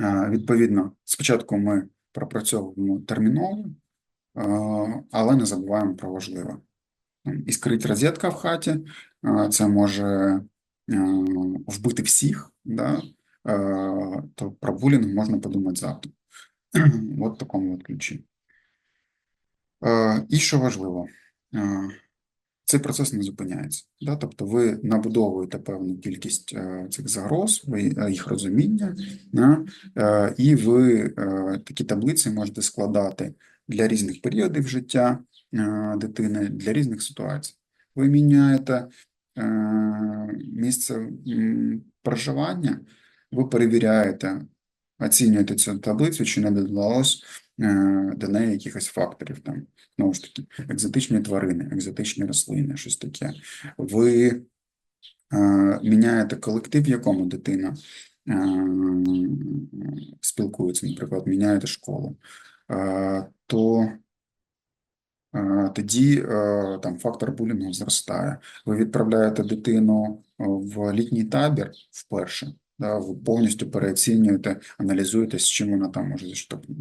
Е, Відповідно, спочатку ми пропрацьовуємо терміново, е, але не забуваємо про важливе. Іскрить розетка в хаті, е, це може вбити всіх, да? то про булінг можна подумати завтра. От такому от ключі. І що важливо, цей процес не зупиняється. Да? Тобто ви набудовуєте певну кількість е, цих загроз, е, їх розуміння, да? е, і ви такі таблиці можете складати для різних періодів життя дитини, для різних ситуацій. Ви міняєте місце проживання, ви перевіряєте, оцінюєте цю таблицю, чи не додалось е, до неї якихось факторів, там, знову ж таки, екзотичні тварини, екзотичні рослини, щось таке. Ви е, міняєте колектив, в якому дитина е, спілкується, наприклад, міняєте школу, то тоді там фактор булінгу зростає. Ви відправляєте дитину в літній табір вперше, да, ви повністю переоцінюєте, аналізуєте, з чим вона там може зіштовхнути.